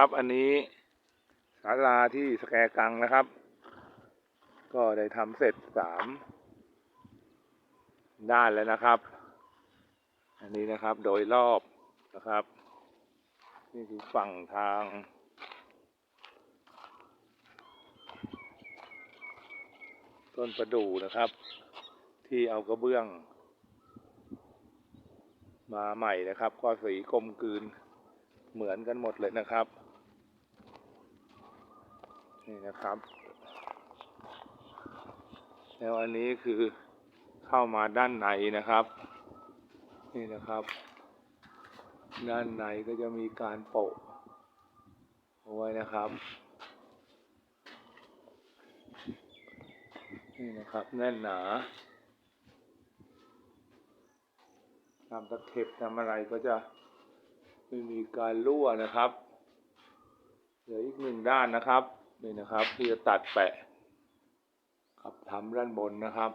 ครับอันนี้ศาลาที่สแกกังนะครับ ก็ได้ทำเสร็จสามด้านแล้วนะครับ อันนี้นะครับโดยรอบนะครับ นี่คือฝั่งทาง ต้นประดู่นะครับ ที่เอากระเบื้อง มาใหม่นะครับ ก็สีกลมกลืนเหมือนกันหมดเลยนะครับ นี่นะครับ แล้วอันนี้คือเข้ามาด้านในนะครับ นี่นะครับ ด้านในก็จะมีการโปะเอาไว้นะครับนี่นะครับแน่นหนาทำตะเข็บทำอะไรก็จะไม่มีการรั่วนะครับ เหลืออีกหนึ่งด้านนะครับ นี่นะครับ ที่จะตัดแปะกับทำด้านบนนะครับ